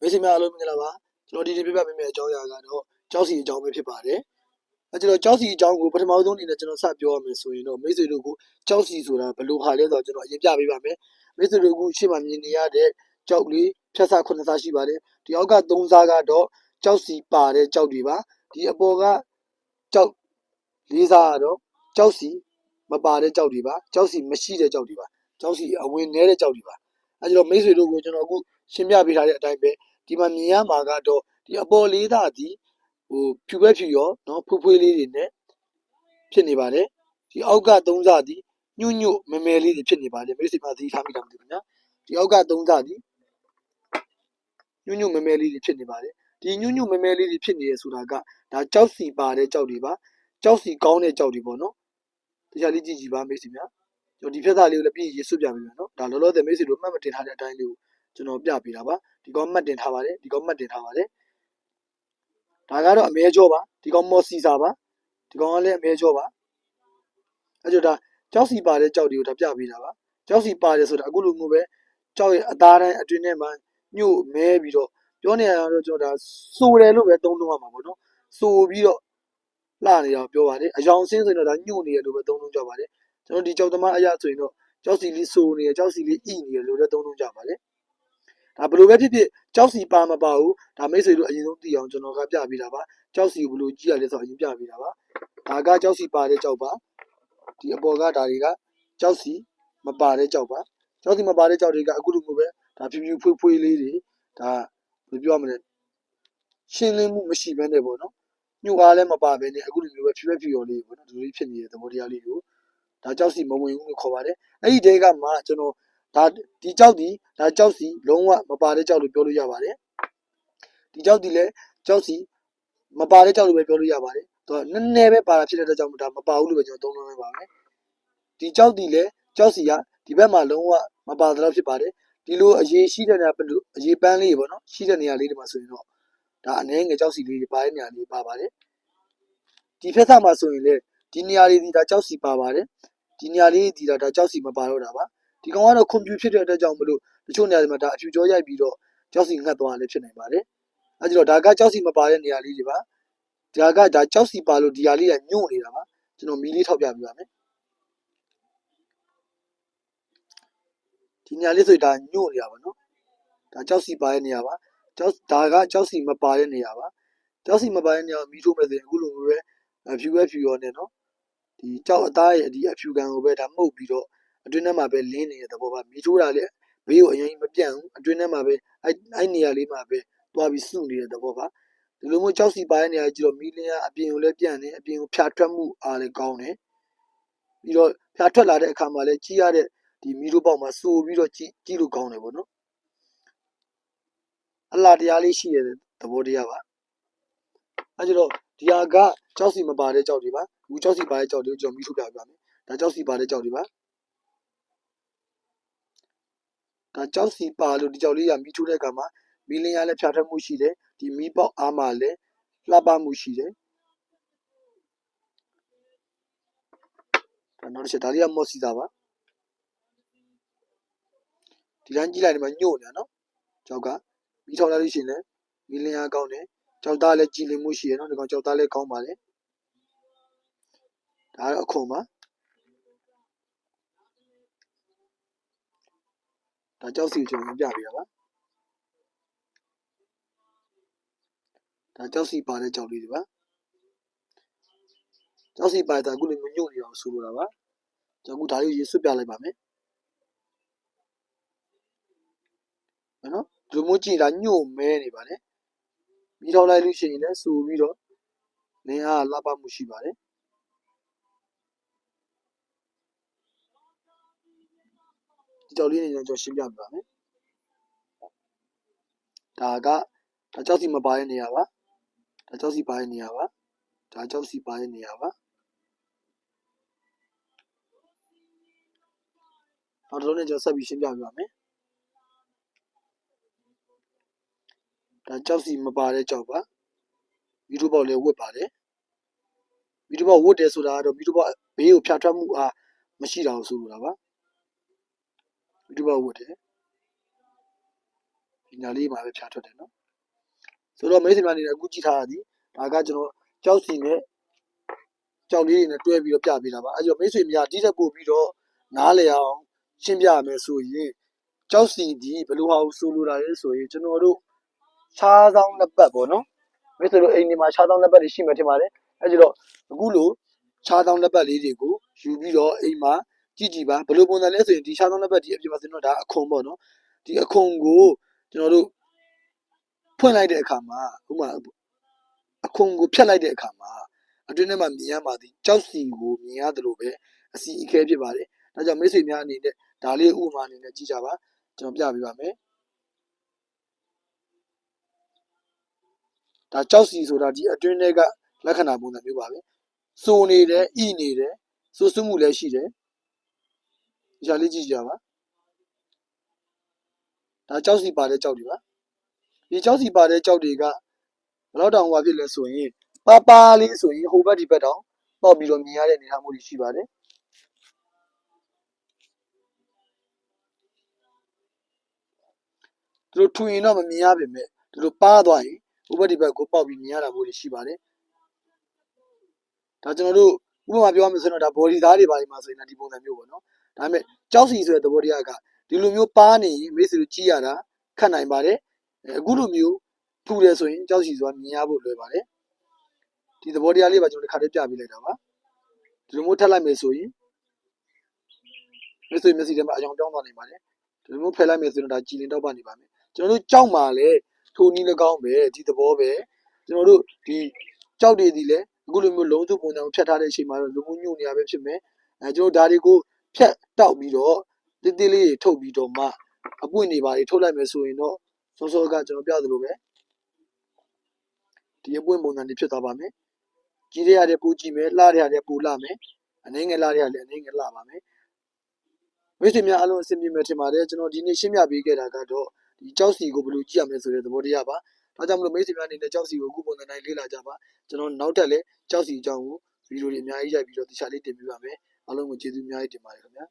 မိတ်ဆွေများအားလုံးမင်္ဂလာပါကျွန်တော်ဒီနေ့ပြပြပေးမယ့်အကြောင်းအရာကတော့ကြောက်စီအကြောင်းပဲဖြစ်ပါတယ်အဲကျွန်တော်ကြောက်စီအကြောင်းကိုပထမဆုံးအနေနဲ့ကျွန်တော်စပြောရမယ်ဆိုရင်တော့မိတ်ဆွေတို့ကိုကြောက်စီဆိုတာဘယ်လိုဟာလဲဆိုတော့ကျွန်တော်အရင်ပြပေးပါမယ်မိတ်ဆွေတို့ကရှေ့မှာမြင်နေရတဲ့ကြောက်လေးဖြတ်စားခုနှစ်စားရှိပါတယ်ဒီအောက်ကသုံးစားကတော့ကြောက်စီပါတဲ့ကြောက်တွေပါဒီအပေါ်ကကြောက်လေးစားကတော့ကြောက်စီမပါတဲ့ကြောက်တွေပါကြောက်စီမရှိတဲ့ကြောက်တွေပါကြောက်စီအဝင်နေတဲ့ကြောက်တွေပါ အဲကျွန်တော်မိတ်ဆွေတို့ကိုကျွန်တော်အခုရှင်းပြပေးထားတဲ့အတိုင်းပဲဒီမှာမြင်ရမှာကတော့ဒီအပေါ်လေးသားဒီဟိုဖြူဘက်ဖြူရောနော်ဖူးဖွေးလေးတွေနဲ့ဖြစ်နေပါတယ်ဒီအောက်ကသုံးစားဒီညွညွမမဲလေးတွေဖြစ်နေပါတယ်မိတ်ဆွေပါသတိထားမိတာမသိဘူးနော်ဒီအောက်ကသုံးစားဒီညွညွမမဲလေးတွေဖြစ်နေပါတယ်ဒီညွညွမမဲလေးတွေဖြစ်နေရဆိုတာကဒါကြောက်စီပါတဲ့ကြောက်တွေပါကြောက်စီကောင်းတဲ့ကြောက်တွေပေါ့နော်တခြားလေးကြည့်ကြည့်ပါမိတ်ဆွေများ ကျွန်တော်ဒီဖြတ်သားလေးကိုလည်းပြည့်ရည်ဆွပြပေးမယ်နော်ဒါလောလောဆယ်မိတ်ဆွေတို့မှတ်မတင်ထားတဲ့အတိုင်းလေးကိုကျွန်တော်ပြပေးတာပါဒီကောင်မှတ်တင်ထားပါတယ်ဒီကောင်မှတ်တင်ထားပါတယ်ဒါကတော့အမဲကြောပါဒီကောင်မော်စီစာပါဒီကောင်ကလည်းအမဲကြောပါအဲကြောင့်ဒါကြောက်စီပါတဲ့ကြောက်တွေကိုဒါပြပေးတာပါကြောက်စီပါတယ်ဆိုတာအခုလိုမျိုးပဲကြောက်ရဲ့အသားတိုင်းအတွင်းထဲမှာညှို့မဲပြီးတော့ပြောနေရတော့ကျွန်တော်ဒါစိုးတယ်လို့ပဲသုံးလုံးရမှာပေါ့နော်စိုးပြီးတော့လှနေတော့ပြောပါတယ်အယောင်စင်းဆိုရင်တော့ဒါညှို့နေရလို့ပဲသုံးလုံးကြပါတယ် ကျွန်တော်ဒီကြောက်သမားအရာဆိုရင်တော့ကြောက်စီလေးစိုးနေရကြောက်စီလေးဣနေရလို့လည်းသုံးလုံးကြပါတယ်ဒါဘယ်လိုပဲဖြစ်ဖြစ်ကြောက်စီပါမပါဘူးဒါမိတ်ဆွေတို့အရင်ဆုံးသိအောင်ကျွန်တော်ကပြပေးတာပါကြောက်စီကိုဘယ်လိုကြည့်ရလဲဆိုတော့အရင်ပြပေးတာပါဒါကကြောက်စီပါတဲ့ကြောက်ပါဒီအပေါ်ကဒါတွေကကြောက်စီမပါတဲ့ကြောက်ပါကြောက်စီမပါတဲ့ကြောက်တွေကအခုလိုမျိုးပဲဒါဖြူဖြူဖွေးဖွေးလေးတွေဒါဘယ်လိုပြောရမလဲရှင်းလင်းမှုမရှိဘဲနဲ့ပေါ့နော်ညှို့ကားလည်းမပါဘဲနဲ့အခုလိုမျိုးပဲဖြူဖြူရော်လေးပေါ့နော်ဒီလိုလေးဖြစ်နေတဲ့သဘောတရားလေးကို ဒါကြောက်စီမဝင်ဘူးလို့ခေါ်ပါတယ်အဲ့ဒီတဲကမှကျွန်တော်ဒါဒီကြောက်ဒီဒါကြောက်စီလုံးဝမပါတဲ့ကြောက်လို့ပြောလို့ရပါတယ်ဒီကြောက်ဒီလည်းကြောက်စီမပါတဲ့ကြောက်လို့ပဲပြောလို့ရပါတယ်သူကနည်းနည်းပဲပါတာဖြစ်တဲ့အတွက်ကြောင့်ဒါမပါဘူးလို့ပဲကျွန်တော်သုံးလို့ရပါမယ်ဒီကြောက်ဒီလည်းကြောက်စီကဒီဘက်မှာလုံးဝမပါတော့ဖြစ်ပါတယ်ဒီလိုအရေးရှိတဲ့နေရာဘယ်လိုအရေးပန်းလေးပေါ့နော်ရှိတဲ့နေရာလေးတွေမှာဆိုရင်တော့ဒါအနေငယ်ကြောက်စီလေးတွေပါတဲ့နေရာလေးပါပါတယ်ဒီဖက်ဆက်မှာဆိုရင်လေဒီနေရာလေးဒီဒါကြောက်စီပါပါတယ် ဒီနေရာလေးဒီဒါဒါကြောက်စီမပါတော့တာပါဒီကောင်ကတော့ကွန်ပျူတာဖြစ်တဲ့အတွက်ကြောင့်မလို့တချို့နေရာတွေမှာဒါအဖြူကြောရိုက်ပြီးတော့ကြောက်စီငတ်သွားလည်းဖြစ်နိုင်ပါတယ်။အဲဒါတော့ဒါကကြောက်စီမပါတဲ့နေရာလေးတွေပါ။ဒါကဒါကြောက်စီပါလို့ဒီဟာလေးကညှို့နေတာပါ။ကျွန်တော်မီးလေးထောက်ပြပြပါမယ်။ဒီနေရာလေးဆိုရင်ဒါညှို့နေတာပါနော်။ဒါကြောက်စီပါတဲ့နေရာပါ။ကြောက်ဒါကကြောက်စီမပါတဲ့နေရာပါ။ကြောက်စီမပါတဲ့နေရာကိုမီးထိုးမဲ့ဆိုရင်အခုလိုမျိုးပဲအဖြူပဲဖြူရောနေနော်။ ဒီကြောက်အသားရဲ့ဒီအဖြူကန်ကိုပဲဒါမှုတ်ပြီးတော့အတွင်းထဲမှာပဲလင်းနေတဲ့သဘောပါမြည်ထိုးတာလေဘေးကိုအရင်မပြန့်ဘူးအတွင်းထဲမှာပဲအဲ့အဲ့နေရာလေးမှာပဲသွားပြီးစုနေတဲ့သဘောပါဒီလိုမျိုးကြောက်စီပါတဲ့နေရာကြီးတော့မီလင်းကအပြင်ကိုလည်းပြန့်နေအပြင်ကိုဖြာထွက်မှုအားလည်းကောင်းတယ်ပြီးတော့ဖြာထွက်လာတဲ့အခါမှာလည်းကြီးရတဲ့ဒီမီလိုပေါက်မှာစိုးပြီးတော့ကြီးကြီးလို့ကောင်းတယ်ပေါ့နော်အလားတရားလေးရှိရတဲ့သဘောတရားပါ အဲကြတော့ဒီဟာကကြောက်စီမပါတဲ့ကြောက်တွေပါဘူးကြောက်စီပါတဲ့ကြောက်တွေကိုကျွန်တော်မီးထုတ်ပြပြမယ်ဒါကြောက်စီပါတဲ့ကြောက်တွေပါဒါကြောက်စီပါလို့ဒီကြောက်လေးကမီးထိုးတဲ့အခါမှာမီးလင်းရလည်းဖြာထွက်မှုရှိတယ်ဒီမီးပေါက်အားမှလည်းလှပမှုရှိတယ်ဒါနောက်တစ်ချက်ဒါလေးကမော့စီတာပါဒီတိုင်းကြည့်လိုက်ဒီမှာညို့နေတာနော်ကြောက်ကမီးထောင်လိုက်လို့ရှိရင်လည်းမီးလင်းရကောင်းတယ် ကြောက်သားလည်းကြည်လင်မှုရှိရနော်ဒီကောင်ကြောက်သားလည်းကောင်းပါလေဒါတော့အခွန်ပါဒါကြောက်စီကိုကျွန်တော်ပြပြရပါဒါကြောက်စီပါတဲ့ကြောက်လေးတွေပါကြောက်စီပါတဲ့အခုလည်းမညို့နေအောင်ဆိုလိုတာပါကျွန်တော်အခုဒါလေးရေဆွတ်ပြလိုက်ပါမယ်နော်ဒီလိုမျိုးကြည့်တာညို့မဲနေပါလေ ပြီးတော့လိုက်လို့ရှိရင်လည်းစူပြီးတော့လင်းအားလှပမှုရှိပါတယ်ဒီကြောက်လေးနေကျွန်တော်ရှင်းပြပြပါမယ်ဒါကဒါကြောက်စီမပါတဲ့နေရာပါဒါကြောက်စီပါတဲ့နေရာပါဒါကြောက်စီပါတဲ့နေရာပါနောက်တစ်လုံးနဲ့ကျွန်တော်ဆက်ပြီးရှင်းပြပြပါမယ် ဒါကြောက်စီမပါတဲ့ကြောက်ပါမီတိုပေါက်လည်းဝတ်ပါတယ်မီတိုပေါက်ဝတ်တယ်ဆိုတာကတော့မီတိုပေါက်ဘေးကိုဖြတ်ထွက်မှုအားမရှိတာကိုဆိုလိုတာပါမီတိုပေါက်ဝတ်တယ်ဒီညာလေးမှာပဲဖြာထွက်တယ်နော်ဆိုတော့မိတ်ဆွေများအနေနဲ့အခုကြည့်ထားတာဒီဒါကကျွန်တော်ကြောက်စီနဲ့ကြောက်လေးတွေနဲ့တွဲပြီးတော့ပြပေးတာပါအဲ့တော့မိတ်ဆွေများဒီတက်ပို့ပြီးတော့နားလည်အောင်ရှင်းပြရမယ်ဆိုရင်ကြောက်စီဒီဘယ်လိုဟာကိုဆိုလိုတာလဲဆိုရင်ကျွန်တော်တို့ ခြားဆောင်နှစ်ပတ်ပေါ့နော်မိတ်ဆွေတို့အိမ်ဒီမှာခြားဆောင်နှစ်ပတ်တွေရှိမှထင်ပါတယ်အဲ့ဒီတော့အခုလိုခြားဆောင်နှစ်ပတ်လေးတွေကိုယူပြီးတော့အိမ်မှာကြည့်ကြည့်ပါဘယ်လိုပုံစံလဲဆိုရင်ဒီခြားဆောင်နှစ်ပတ်ဒီအပြင်မှာဆိုရင်တော့ဒါအခွန်ပေါ့နော်ဒီအခွန်ကိုကျွန်တော်တို့ဖွင့်လိုက်တဲ့အခါမှာဥပမာအခွန်ကိုဖြတ်လိုက်တဲ့အခါမှာအတွင်းထဲမှာမြင်ရမှာဒီကြောက်စီကိုမြင်ရတယ်လို့ပဲအစီအခဲဖြစ်ပါတယ်ဒါကြောင့်မိတ်ဆွေများအနေနဲ့ဒါလေးဥပမာအနေနဲ့ကြည့်ကြပါကျွန်တော်ပြပေးပါမယ် ဒါကြောက်စီဆိုတာဒီအတွင်းထဲကလက္ခဏာပုံစံမျိုးပါပဲစိုးနေတယ်ဣနေတယ်စိုးစွမှုလည်းရှိတယ်ဒီရှာလေးကြည့်ကြပါဒါကြောက်စီပါတဲ့ကြောက်တွေပါဒီကြောက်စီပါတဲ့ကြောက်တွေကဘယ်တော့တောင်ဟွာဖြစ်လဲဆိုရင်ပါပါလေးဆိုရင်ဟိုဘက်ဒီဘက်တောင်ပေါက်ပြီးတော့မြင်ရတဲ့အနေအထားမျိုးတွေရှိပါတယ်သူတို့ထွင်ရင်တော့မမြင်ရပါနဲ့သူတို့ပါသွားရင် ဟိုဘက်ဒီဘက်ကိုပေါက်ပြီးမြင်ရတာမျိုးတွေရှိပါတယ်ဒါကျွန်တော်တို့ဥပမာပြောရမယ်ဆိုရင်တော့ဒါ body သားတွေပါလိမ့်မှာဆိုရင်တော့ဒီပုံစံမျိုးပေါ့နော်ဒါပေမဲ့ကြောက်စီဆိုတဲ့သဘောတရားကဒီလိုမျိုးပါနေရင်မိတ်ဆွေတို့ကြည့်ရတာခတ်နိုင်ပါတယ်အဲအခုလိုမျိုးထူတယ်ဆိုရင်ကြောက်စီဆိုတာမြင်ရဖို့လွယ်ပါတယ်ဒီသဘောတရားလေးပါကျွန်တော်တစ်ခါတည်းပြပေးလိုက်တာပါဒီလိုမျိုးထပ်လိုက်မယ်ဆိုရင်မိတ်ဆွေမျက်စိထဲမှာအယောင်ပြောင်းသွားနိုင်ပါတယ်ဒီလိုမျိုးဖယ်လိုက်မယ်ဆိုရင်ဒါကြည်လင်တော့ပါနေပါမယ်ကျွန်တော်တို့ကြောက်မှာလဲ ထိုနည်း၎င်းပဲဒီသဘောပဲကျွန်တော်တို့ဒီကြောက်တွေဒီလဲအခုလိုမျိုးလုံးစုပုံစံကိုဖြတ်ထားတဲ့အချိန်မှာတော့လူမှုညွန့်နေရပဲဖြစ်မယ်အဲကျွန်တော်ဒါတွေကိုဖြတ်တောက်ပြီးတော့တိတိလေးတွေထုတ်ပြီးတော့မှအပွင့်နေပါတွေထုတ်လိုက်မယ်ဆိုရင်တော့စောစောကကျွန်တော်ပြသလိုပဲဒီအပွင့်ပုံစံတွေဖြစ်သွားပါမယ်ကြီးရတဲ့ပူကြည့်မယ်လှရတဲ့ပူလှမယ်အနေငယ်လှရတဲ့အနေငယ်လှပါမယ်မိတ်ဆွေများအားလုံးအဆင်ပြေမယ်ထင်ပါတယ်ကျွန်တော်ဒီနေ့ရှင်းပြပေးခဲ့တာကတော့ ဒီကြောက်စီကိုဘယ်လိုကြည့်ရမလဲဆိုတဲ့သဘောတရားပါဒါကြောင့်မလို့မိတ်ဆွေများအနေနဲ့ကြောက်စီကိုအခုပုံစံတိုင်းလေ့လာကြပါကျွန်တော်နောက်ထပ်လည်းကြောက်စီအကြောင်းကိုဗီဒီယိုတွေအများကြီးရိုက်ပြီးတော့တခြားလေးတင်ပြပါမယ်အားလုံးကိုကျေးဇူးအများကြီးတင်ပါတယ်ခင်ဗျာ